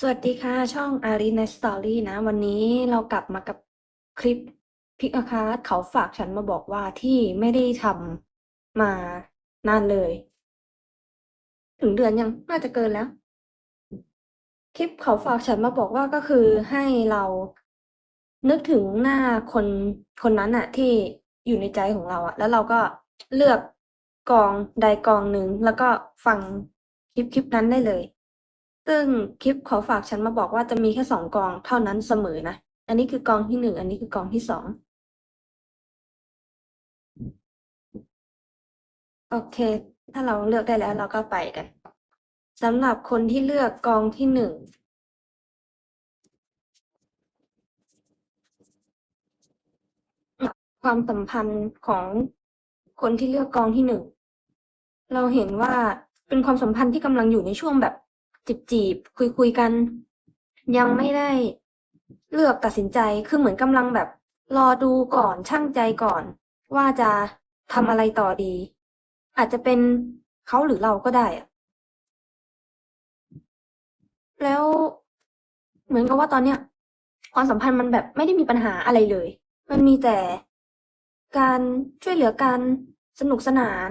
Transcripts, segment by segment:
สวัสดีค่ะ ช่องอารีในสตอรี่นะ วันนี้เรากลับมากับคลิปพิกอาคาร์เขาฝากฉันมาบอกว่าที่ไม่ได้ทำมานานเลย ถึงเดือนยังน่าจะเกินแล้ว คลิปเขาฝากฉันมาบอกว่าก็คือให้เรานึกถึงหน้าคนคนนั้นอะที่อยู่ในใจของเราอะแล้วเราก็เลือกกองใดกองหนึ่งแล้วก็ฟังคลิปคลิปนั้นได้เลย ซึ่งคลิปเขาฝากฉันมาบอกว่าจะมีแค่สองกองเท่านั้นเสมอนะ อันนี้คือกองที่หนึ่ง อันนี้คือกองที่สอง โอเค ถ้าเราเลือกได้แล้วเราก็ไปกันสำหรับคนที่เลือกกองที่หนึ่งความสัมพันธ์ของคนที่เลือกกองที่หนึ่ง เราเห็นว่าเป็นความสัมพันธ์ที่กำลังอยู่ในช่วงแบบ จีบจีบคุยคุยกัน ยังไม่ได้เลือกตัดสินใจคือเหมือนกำลังแบบ รอดูก่อนชั่งใจก่อน ว่าจะทำอะไรต่อดี อาจจะเป็นเขาหรือเราก็ได้อะแล้วเหมือนกับว่าตอนเนี้ยความสัมพันธ์มันแบบไม่ได้มีปัญหาอะไรเลย มันมีแต่การช่วยเหลือกัน สนุกสนาน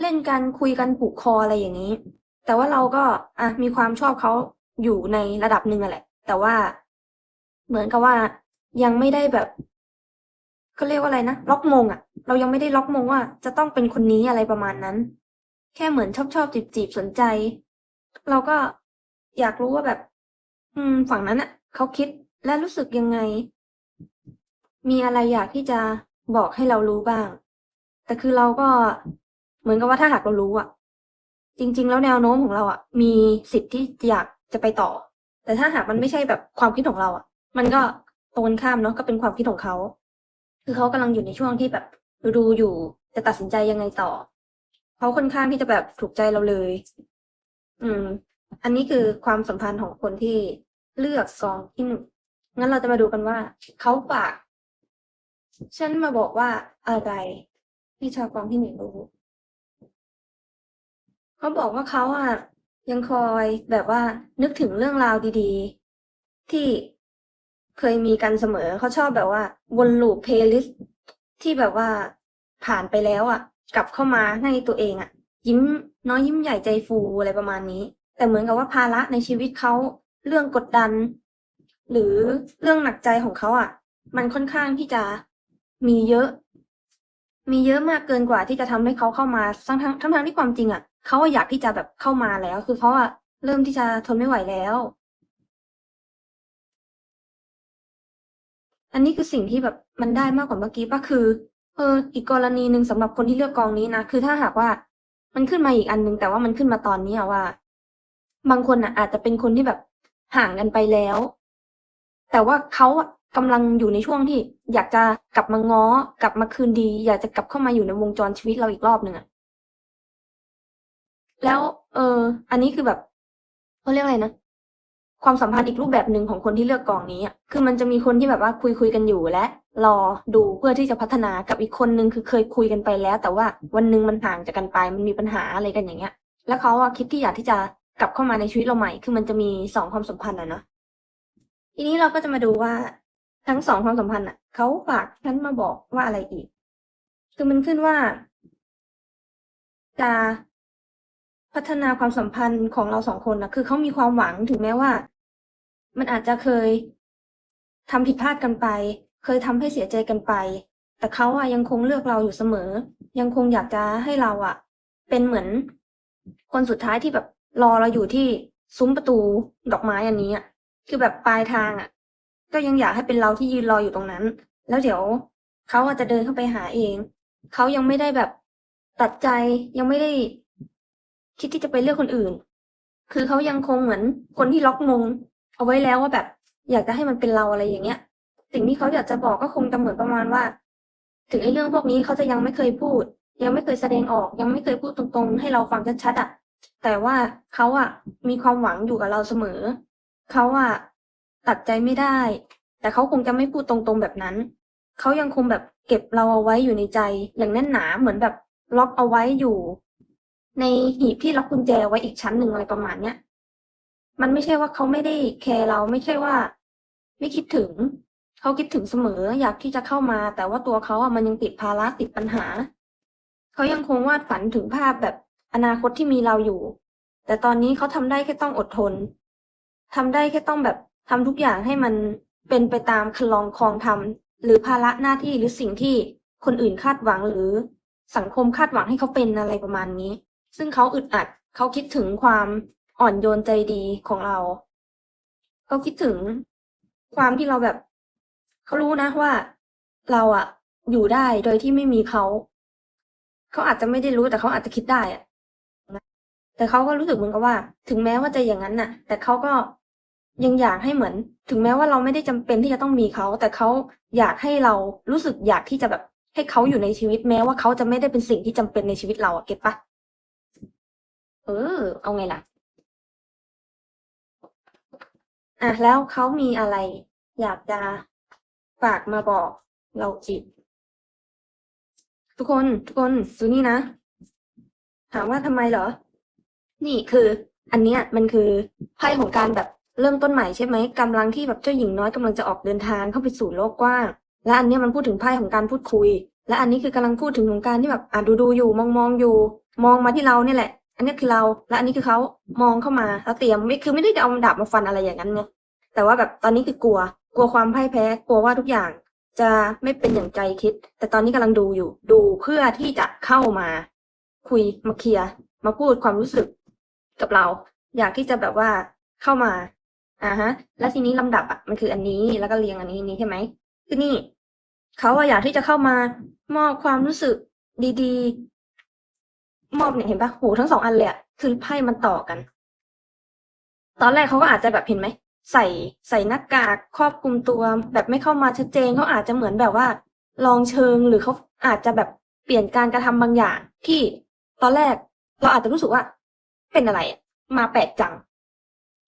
เล่นกันคุยกันผูกคออะไรอย่างนี้ แต่ว่าเราก็อะมีความชอบเขาอยู่ในระดับหนึ่งอะแหละ แต่ว่าเหมือนกับว่ายังไม่ได้แบบเขาเรียกว่าอะไรนะล็อกมงอะเรายังไม่ได้ล็อกมงว่าจะต้องเป็นคนนี้อะไรประมาณนั้น แค่เหมือนชอบชอบจีบจีบสนใจ เราก็อยากรู้ว่าแบบ อืม ฝั่งนั้นอะเขาคิดและรู้สึกยังไง มีอะไรอยากที่จะบอกให้เรารู้บ้าง แต่คือเราก็เหมือนกับว่าถ้าหากเรารู้อะ จริง ๆ แล้วแนวโน้มของเราอะมีสิทธิ์ที่อยากจะไปต่อ แต่ถ้าหากมันไม่ใช่แบบความคิดของเราอะมันก็ตรงข้ามเนาะก็เป็นความคิดของเขา คือเขากำลังอยู่ในช่วงที่แบบดูอยู่จะตัดสินใจยังไงต่อเขาค่อนข้างที่จะแบบถูกใจเราเลย อืม อันนี้คือความสัมพันธ์ของคนที่เลือกกองที่หนึ่งงั้นเราจะมาดูกันว่าเขาฝากฉันมาบอกว่าอะไรที่ชาวกองที่หนึ่งรู้ เขาบอกว่าเขาอะยังคอยแบบว่านึกถึงเรื่องราวดีๆ ที่เคยมีกันเสมอเขาชอบแบบว่า วนลูปเพลย์ลิสต์ที่แบบว่าผ่านไปแล้วอะ กลับเข้ามาให้ตัวเองอะ ยิ้มน้อยยิ้มใหญ่ใจฟูอะไรประมาณนี้ แต่เหมือนกับว่าภาระในชีวิตเขาเรื่องกดดัน หรือเรื่องหนักใจของเขาอะ มันค่อนข้างที่จะมีเยอะ มีเยอะมากเกินกว่าที่จะทำให้เขาเข้ามาทั้งทั้งทั้งทั้งที่ความจริงอะเขาอยากที่จะแบบเข้ามาแล้ว คือเขาอะเริ่มที่จะทนไม่ไหวแล้ว อันนี้คือสิ่งที่แบบมันได้มากกว่าเมื่อกี้ป่ะคือเอออีกกรณีหนึ่งสำหรับคนที่เลือกกองนี้นะคือถ้าหากว่ามันขึ้นมาอีกอันหนึ่งแต่ว่ามันขึ้นมาตอนนี้อะว่า บางคนอะอาจจะเป็นคนที่แบบห่างกันไปแล้ว แต่ว่าเขา กำลังอยู่ในช่วงที่ อยากจะกลับมาง้อ กลับมาคืนดี อยากจะกลับเข้ามาอยู่ในวงจรชีวิตเราอีกรอบหนึ่งอะแล้ว เออ อันนี้คือแบบเขาเรียกอะไรนะความสัมพันธ์อีกรูปแบบหนึ่งของคนที่เลือกกองนี้อะ คือมันจะมีคนที่แบบว่าคุยคุยกันอยู่และ รอดูเพื่อที่จะพัฒนากับอีกคนนึงคือเคยคุยกันไปแล้ว แต่ว่าวันหนึ่งมันห่างจากกันไป มันมีปัญหาอะไรกันอย่างเงี้ย แล้วเขาอะคิดที่อยากที่จะกลับเข้ามาในชีวิตเราใหม่ คือมันจะมีสองความสัมพันธ์อะเนาะ ทีนี้เราก็จะมาดูว่า ทั้งสองความสัมพันธ์อะเขาฝากฉันมาบอกว่าอะไรอีก คือมันขึ้นว่าจะพัฒนาความสัมพันธ์ของเราสองคนนะคือเขามีความหวังถึงแม้ว่า มันอาจจะเคยทำผิดพลาดกันไป เคยทำให้เสียใจกันไป แต่เขาอะยังคงเลือกเราอยู่เสมอ ยังคงอยากจะให้เราอะเป็นเหมือน คนสุดท้ายที่แบบรอเราอยู่ที่ซุ้มประตูดอกไม้อันนี้อะคือแบบปลายทางอะ ก็ยังอยากให้เป็นเราที่ยืนรออยู่ตรงนั้น แล้วเดี๋ยวเขาอาจจะเดินเข้าไปหาเอง เขายังไม่ได้แบบตัดใจยังไม่ได้คิดที่จะไปเลือกคนอื่น คือเขายังคงเหมือนคนที่ล็อกมงเอาไว้แล้วว่าแบบ อยากจะให้มันเป็นเราอะไรอย่างเงี้ย สิ่งที่เขาอยากจะบอกก็คงจะเหมือนประมาณว่า ถึงไอ้เรื่องพวกนี้เขาจะยังไม่เคยพูด ยังไม่เคยแสดงออก ยังไม่เคยพูดตรงๆ ให้เราฟังชัดๆอะแต่ว่าเขาอะมีความหวังอยู่กับเราเสมอ เขาอะ ตัดใจไม่ได้ แต่เขาคงจะไม่พูดตรงๆแบบนั้น เขายังคงแบบเก็บเราเอาไว้อยู่ในใจ อย่างแน่นหนาเหมือนแบบล็อกเอาไว้อยู่ ในหีบที่ล็อกกุญแจไว้อีกชั้นหนึ่งอะไรประมาณเนี้ยมันไม่ใช่ว่าเขาไม่ได้แคร์เราไม่ใช่ว่า ไม่คิดถึง เขาคิดถึงเสมออยากที่จะเข้ามา แต่ว่าตัวเขาอะมันยังติดภาระติดปัญหา เขายังคงวาดฝันถึงภาพแบบอนาคตที่มีเราอยู่ แต่ตอนนี้เขาทำได้แค่ต้องอดทนทำได้แค่ต้องแบบ ทำทุกอย่างให้มันเป็นไปตามคลองคลองธรรมหรือภาระหน้าที่หรือสิ่งที่คนอื่นคาดหวังหรือสังคมคาดหวังให้เขาเป็นอะไรประมาณนี้ ซึ่งเขาอึดอัดเขาคิดถึงความอ่อนโยนใจดีของเรา เขาคิดถึงความที่เราแบบ เขารู้นะว่าเราอะอยู่ได้โดยที่ไม่มีเขา เขาอาจจะไม่ได้รู้แต่เขาอาจจะคิดได้อะแต่เขาก็รู้สึกเหมือนกับว่า ถึงแม้ว่าจะอย่างนั้นน่ะ แต่เขาก็ ยังอยากให้เหมือน ถึงแม้ว่าเราไม่ได้จำเป็นที่จะต้องมีเขา แต่เขาอยากให้เรารู้สึกอยากที่จะแบบให้เขาอยู่ในชีวิตแม้ว่าเขาจะไม่ได้เป็นสิ่งที่จำเป็นในชีวิตเราอะเก็ตปะเออ เอาไงล่ะอะแล้วเขามีอะไร อยากจะฝากมาบอก เราจิต ทุกคนทุกคนดูนี่นะ ถามว่าทำไมเหรอ นี่คือ อันเนี้ยมันคือไพ่ของการแบบ เริ่มต้นใหม่ใช่ไหมกำลังที่แบบเจ้าหญิงน้อยกำลังจะออกเดินทางเข้าไปสู่โลกกว้างและอันนี้มันพูดถึงไพ่ของการพูดคุย และอันนี้คือกำลังพูดถึงของการที่แบบอะดูดูอยู่มองมองอยู่ มองมาที่เราเนี่ยแหละ อันนี้คือเรา และอันนี้คือเขามองเข้ามาแล้วเตรียมไม่คือไม่ได้จะเอาดาบมาฟันอะไรอย่างนั้นไงแต่ว่าแบบตอนนี้คือกลัว กลัวความพ่ายแพ้กลัวว่าทุกอย่างจะไม่เป็นอย่างใจคิด แต่ตอนนี้กำลังดูอยู่ ดูเพื่อที่จะเข้ามา คุยมาเคลียร์มาพูดความรู้สึกกับเรา อยากที่จะแบบว่าเข้ามา อ่าฮะ แล้วทีนี้ลำดับอะมันคืออันนี้แล้วก็เรียงอันนี้นี้ใช่ไหมคือนี่เขาอะอยากที่จะเข้ามามอบความรู้สึกดีๆ มอบเนี่ยเห็นปะโหทั้งสองอันเลยอะคือไพ่มันต่อกัน ตอนแรกเขาก็อาจจะแบบเห็นไหมใส่ใส่หน้ากากครอบคลุมตัวแบบไม่เข้ามาชัดเจนเขาอาจจะเหมือนแบบว่า ลองเชิงหรือเขาอาจจะแบบเปลี่ยนการกระทำบางอย่าง ที่ตอนแรกเราอาจจะรู้สึกว่า เป็นอะไรมาแปลกจัง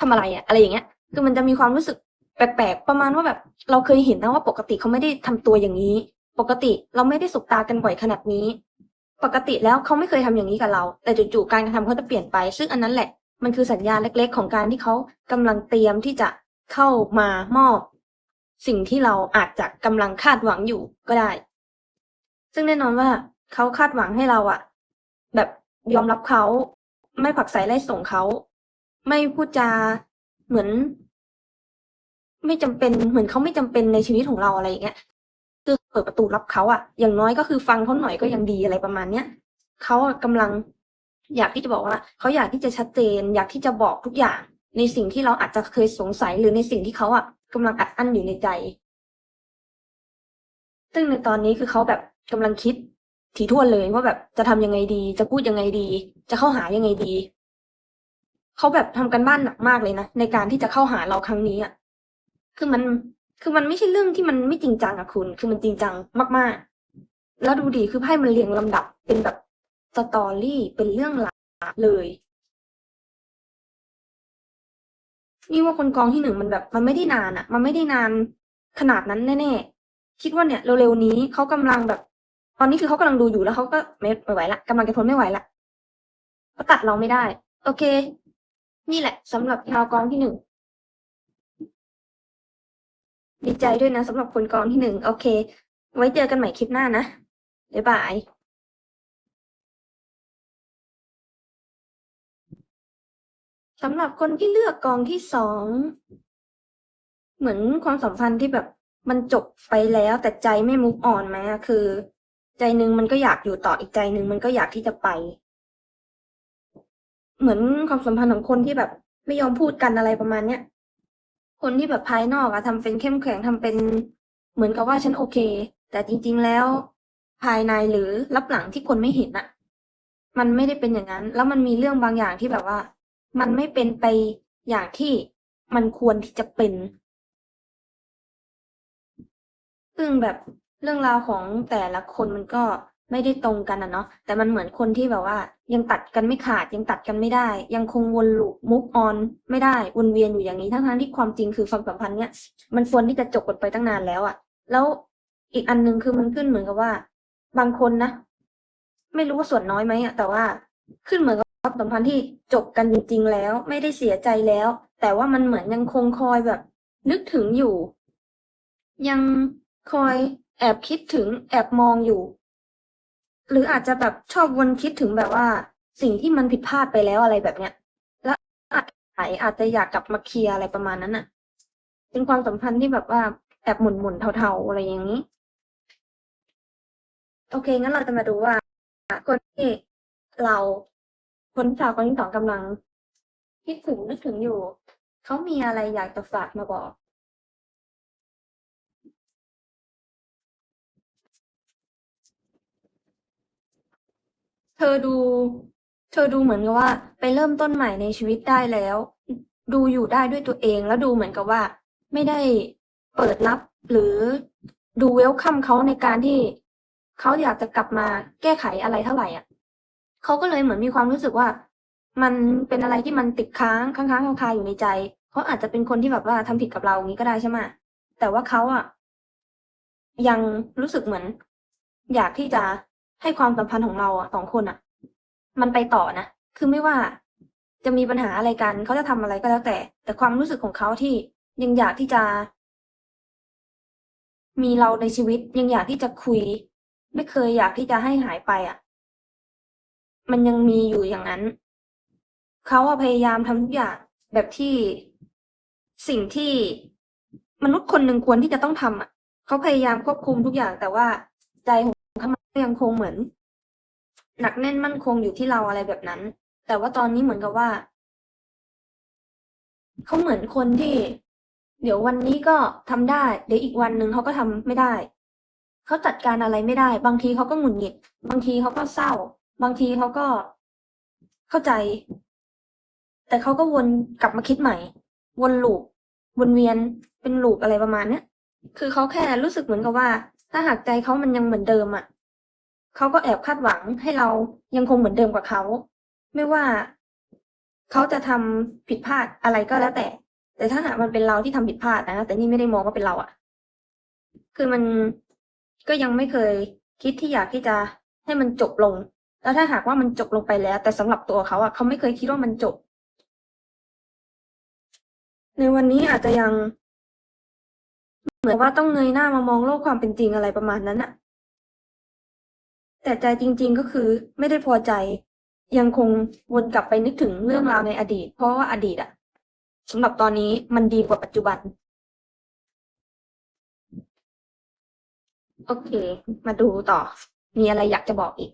ทำอะไรอะอะไรอย่างเงี้ย คือมันจะมีความรู้สึกแปลกๆ ประมาณว่าแบบ เราเคยเห็นนะว่าปกติเขาไม่ได้ทำตัวอย่างนี้ ปกติเราไม่ได้สบตากันบ่อยขนาดนี้ ปกติแล้วเขาไม่เคยทำอย่างนี้กับเรา แต่จู่ๆการกระทำเขาจะเปลี่ยนไป ซึ่งอันนั้นแหละ มันคือสัญญาณเล็ก ๆ ของการที่เขากำลังเตรียมที่จะเข้ามามอบ สิ่งที่เราอาจจะกำลังคาดหวังอยู่ก็ได้ ซึ่งแน่นอนว่าเขาคาดหวังให้เราอะแบบยอมรับเขาไม่ผลักไสไล่ส่งเขา ไม่พูดจาเหมือน ไม่จำเป็นเหมือนเขาไม่จำเป็นในชีวิตของเราอะไรอย่างเงี้ยคือเปิดประตูรับเขาอะอย่างน้อยก็คือฟังเขาหน่อยก็ยังดีอะไรประมาณเนี้ยเขาอะกำลังอยากที่จะบอกว่าเขาอยากที่จะชัดเจน อยากที่จะบอกทุกอย่าง ในสิ่งที่เราอาจจะเคยสงสัยหรือในสิ่งที่เขาอะกำลังอัดอั้นอยู่ในใจ ซึ่งในตอนนี้คือเขาแบบกำลังคิดถี่ถ้วนเลยว่าแบบจะทำยังไงดี จะพูดยังไงดี จะเข้าหายังไงดี เขาแบบทำกันบ้านหนักมากเลยนะในการที่จะเข้าหาเราครั้งนี้อะ คือมันคือมันไม่ใช่เรื่องที่มันไม่จริงจังอะคุณ คือมันจริงจังมากๆ แล้วดูดีคือไพ่มันเรียงลำดับเป็นแบบสตอรี่เป็นเรื่องราวเลยนี่ว่าคนกองที่หนึ่งมันแบบ มันไม่ได้นานอะมันไม่ได้นานขนาดนั้นแน่ๆคิดว่าเนี่ยเร็วๆนี้เขากำลังแบบ ตอนนี้คือเขากำลังดูอยู่แล้วเขาก็ไม่ไมไหวละกำลังจะทนไม่ไหวละเขาตัดเราไม่ได้ โอเค นี่แหละสำหรับชาวกองที่หนึ่ง ดีใจด้วยนะสำหรับคนกองที่หนึ่งโอเค ไว้เจอกันใหม่คลิปหน้านะ บ๊ายบายสำหรับคนที่เลือกกองที่สอง เหมือนความสัมพันธ์ที่แบบมันจบไปแล้วแต่ใจไม่มุกอ่อนไหมคือ ใจหนึ่งมันก็อยากอยู่ต่ออีกใจหนึ่งมันก็อยากที่จะไป เหมือนความสัมพันธ์ของคนที่แบบไม่ยอมพูดกันอะไรประมาณเนี้ย คนที่แบบภายนอกอะทำเป็นเข้มแข็งทำเป็นเหมือนกับว่าฉันโอเค แต่จริง ๆ แล้วภายในหรือรับหลังที่คนไม่เห็นอะมันไม่ได้เป็นอย่างนั้น แล้วมันมีเรื่องบางอย่างที่แบบว่า มันไม่เป็นไปอย่างที่มันควรที่จะเป็น ซึ่งแบบเรื่องราวของแต่ละคนมันก็ ไม่ได้ตรงกันอะเนาะแต่มันเหมือนคนที่แบบว่า ยังตัดกันไม่ขาดยังตัดกันไม่ได้ ยังคงวนลูปมุกออนไม่ได้วนเวียนอยู่อย่างนี้ทั้งๆที่ความจริงคือความสัมพันธ์เนี้ยมันควรที่จะจบกันไปตั้งนานแล้วอะแล้วอีกอันหนึ่งคือมันขึ้นเหมือนกับว่า บางคนนะไม่รู้ว่าส่วนน้อยไหมอะแต่ว่าขึ้นเหมือนกับความสัมพันธ์ที่จบกันจริงๆแล้ว ไม่ได้เสียใจแล้ว แต่ว่ามันเหมือนยังคงคอยแบบ นึกถึงอยู่ ยังคอยแอบคิดถึงแอบมองอยู่ หรืออาจจะแบบชอบวนคิดถึงแบบว่า สิ่งที่มันผิดพลาดไปแล้วอะไรแบบเนี้ย แล้วอาจอาจจะอยากกลับมาเคลียร์อะไรประมาณนั้นน่ะ เป็นความสัมพันธ์ที่แบบว่าแอบหมุนหมุนเทาๆอะไรอย่างนี้ โอเค งั้นเราจะมาดูว่า คนที่เราคนสาวคนที่สองกำลังคิดถึงนึกถึงอยู่ เขามีอะไรอยากจะฝากมาบอก ธอดู เธอดูเหมือนกับว่า ไปเริ่มต้นใหม่ในชีวิตได้แล้ว ดูอยู่ได้ด้วยตัวเองแล้วดูเหมือนกับว่า ไม่ได้เปิดรับหรือดูเวลคัมเขาในการที่เขาอยากจะกลับมาแก้ไขอะไรเท่าไหร่อะเขาก็เลยเหมือนมีความรู้สึกว่า มันเป็นอะไรที่มันติดค้างค้างค้างคาอยู่ในใจเขาอาจจะเป็นคนที่แบบว่าทำผิดกับเราอย่างนี้ก็ได้ใช่ไหมแต่ว่าเขาอะยังรู้สึกเหมือน อยากที่จะ ให้ความสัมพันธ์ของเราอะสองคนอะมันไปต่อนะคือไม่ว่าจะมีปัญหาอะไรกันเขาจะทำอะไรก็แล้วแต่ แต่ความรู้สึกของเขาที่ยังอยากที่จะ มีเราในชีวิตยังอยากที่จะคุย ไม่เคยอยากที่จะให้หายไปอะ มันยังมีอยู่อย่างนั้น เขาพยายามทำทุกอย่างแบบที่สิ่งที่มนุษย์คนหนึ่งควรที่จะต้องทำอะเขาพยายามควบคุมทุกอย่างแต่ว่าใจของเขา ยังคงเหมือน หนักแน่นมั่นคงอยู่ที่เราอะไรแบบนั้น แต่ว่าตอนนี้เหมือนกับว่าเขาเหมือนคนที่ เดี๋ยววันนี้ก็ทำได้ เดี๋ยวอีกวันหนึ่งเขาก็ทำไม่ได้เขาจัดการอะไรไม่ได้ บางทีเขาก็หงุดหงิด บางทีเขาก็เศร้า บางทีเขาก็เข้าใจ แต่เขาก็วนกลับมาคิดใหม่ วนลูปวนเวียนเป็นลูปอะไรประมาณเนี้ยคือเขาแค่รู้สึกเหมือนกับว่า ถ้าหากใจเขามันยังเหมือนเดิมอะ เขาก็แอบคาดหวังให้เรายังคงเหมือนเดิมกว่าเขา ไม่ว่าเขาจะทำผิดพลาดอะไรก็แล้วแต่ แต่ถ้าหากมันเป็นเราที่ทำผิดพลาดนะแต่นี่ไม่ได้มองว่าเป็นเราอะคือมันก็ยังไม่เคยคิดที่อยากที่จะให้มันจบลง แล้วถ้าหากว่ามันจบลงไปแล้ว แต่สำหรับตัวเขาอะเขาไม่เคยคิดว่ามันจบ ในวันนี้อาจจะยัง เหมือนว่าต้องเงยหน้ามามองโลกความเป็นจริงอะไรประมาณนั้นอะ แต่ใจจริง ๆก็คือไม่ได้พอใจ ยังคงวนกลับไปนึกถึงเรื่องราวในอดีต เพราะว่าอดีตอะสำหรับตอนนี้มันดีกว่าปัจจุบัน โอเค มาดูต่อ มีอะไรอยากจะบอกอีก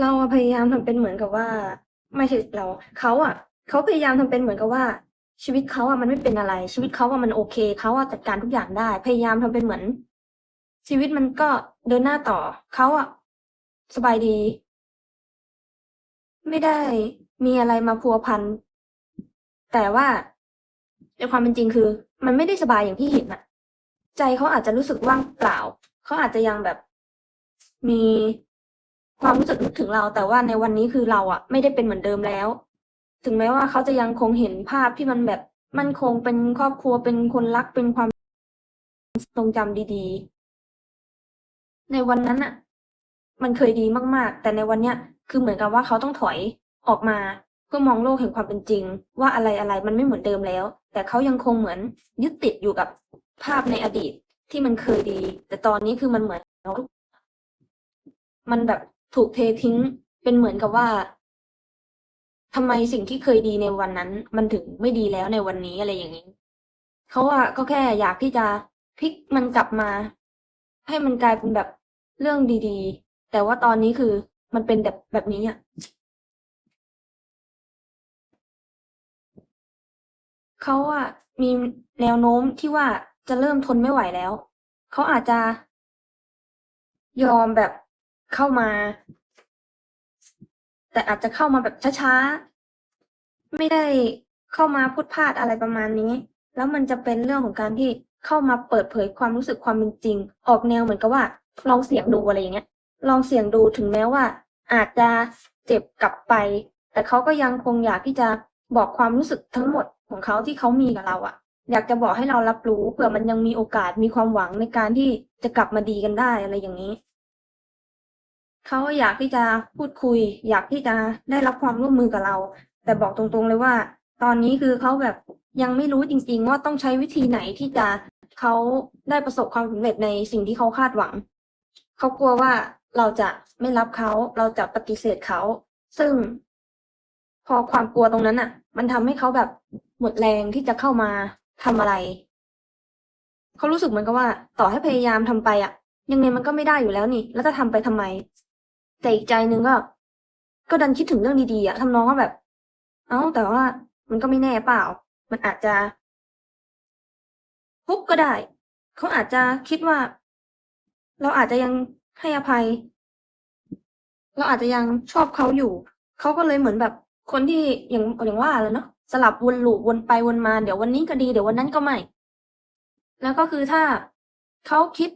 เราพยายามทำเป็นเหมือนกับว่า ไม่ใช่เราเขาอะเขาพยายามทำเป็นเหมือนกับว่า ชีวิตเขาอะมันไม่เป็นอะไร ชีวิตเขาอะมันโอเคเขาอะจัดการทุกอย่างได้ พยายามทำเป็นเหมือน ชีวิตมันก็เดินหน้าต่อ เขาอะสบายดี ไม่ได้มีอะไรมาพัวพัน แต่ว่าในความเป็นจริงคือ มันไม่ได้สบายอย่างที่เห็นอะใจเขาอาจจะรู้สึกว่างเปล่า เขาอาจจะยังแบบมีความรู้สึกนึกถึงเรา แต่ว่าในวันนี้คือเราอะไม่ได้เป็นเหมือนเดิมแล้ว ถึงแม้ว่าเขาจะยังคงเห็นภาพที่มันแบบมั่นคงเป็นครอบครัวเป็นคนรักเป็นความทรงจำดี ในวันนั้นอะมันเคยดีมากๆ แต่ในวันเนี้ยคือเหมือนกับว่าเขาต้องถอยออกมา เพื่อมองโลกแห่งความเป็นจริง ว่าอะไรอะไรมันไม่เหมือนเดิมแล้ว แต่เขายังคงเหมือนยึดติดอยู่กับภาพในอดีตที่มันเคยดี แต่ตอนนี้คือมันเหมือนมันแบบถูกเททิ้งเป็นเหมือนกับว่าทำไมสิ่งที่เคยดีในวันนั้น มันถึงไม่ดีแล้วในวันนี้อะไรอย่างนี้เขาอะก็แค่อยากที่จะพลิกมันกลับมา ให้มันกลายเป็นแบบ เรื่องดีๆ แต่ว่าตอนนี้คือมันเป็นแบบแบบนี้อะเขาอะมีแนวโน้มที่ว่าจะเริ่มทนไม่ไหวแล้ว เขาอาจจะยอมแบบเข้ามา แต่อาจจะเข้ามาแบบช้าๆ ไม่ได้เข้ามาพูดพลาดอะไรประมาณนี้ แล้วมันจะเป็นเรื่องของการที่ เข้ามาเปิดเผยความรู้สึกความเป็นจริง ออกแนวเหมือนกับว่าลองเสี่ยงดูอะไรอย่างเงี้ย ลองเสี่ยงดูถึงแม้ว่า อาจจะเจ็บกลับไป แต่เขาก็ยังคงอยากที่จะบอกความรู้สึกทั้งหมดของเขาที่เขามีกับเราอะอยากจะบอกให้เรารับรู้เผื่อมันยังมีโอกาสมีความหวังในการที่จะกลับมาดีกันได้อะไรอย่างนี้เขาอยากที่จะพูดคุย อยากที่จะได้รับความร่วมมือกับเรา แต่บอกตรงๆเลยว่า ตอนนี้คือเขาแบบยังไม่รู้จริง ๆ ว่าต้องใช้วิธีไหนที่จะ เขาได้ประสบความสำเร็จในสิ่งที่เขาคาดหวัง เขากลัวว่าเราจะไม่รับเขาเราจะปฏิเสธเขา ซึ่ง พอความกลัวตรงนั้นอะ มันทำให้เขาแบบหมดแรงที่จะเข้ามาทำอะไร เขารู้สึกเหมือนกับว่า ต่อให้พยายามทำไปอะ ยังไงมันก็ไม่ได้อยู่แล้วนี่ แล้วจะทำไปทำไม แต่อีกใจหนึงก็ ก็ดันคิดถึงเรื่องดีๆอะทำนองว่าแบบ เอ้าแต่ว่ามันก็ไม่แน่เปล่า มันอาจจะ ฟุกก็ได้ เขาอาจจะคิดว่า เราอาจจะยังให้อภัย เราอาจจะยังชอบเขาอยู่ เขาก็เลยเหมือนแบบคนที่อย่างอย่างว่าแล้วเนาะสลับวนลูปวนไปวนมา เดี๋ยววันนี้ก็ดี เดี๋ยววันนั้นก็ไม่ แล้วก็คือถ้าเขาคิด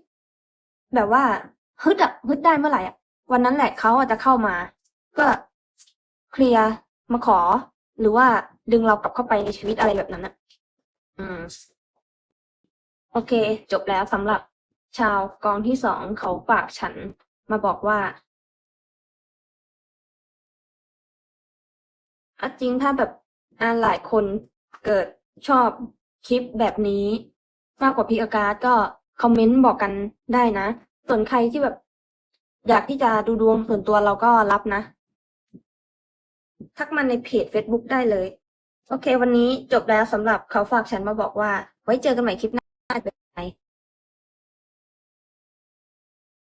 แบบว่าฮึดอะฮึดได้เมื่อไหร่อะวันนั้นแหละเขาอาจจะเข้ามา ก็เคลียร์มาขอ หรือว่าดึงเรากลับเข้าไปในชีวิตอะไรแบบนั้นอะอืม โอเค จบแล้วสำหรับชาวกองที่สองเขาฝากฉันมาบอกว่าอจริงถ้าแบบอ่าหลายคนเกิดชอบคลิปแบบนี้ มากกว่าพิกอาการดก็คอมเมนต์บอกกันได้นะ ส่วนใครที่แบบ อยากที่จะดูดวงส่วนตัวเราก็รับนะ ทักมาในเพจ Facebook ได้เลย โอเค วันนี้จบแล้วสำหรับเขาฝากฉันมาบอกว่า ไว้เจอกันใหม่คลิปหน้า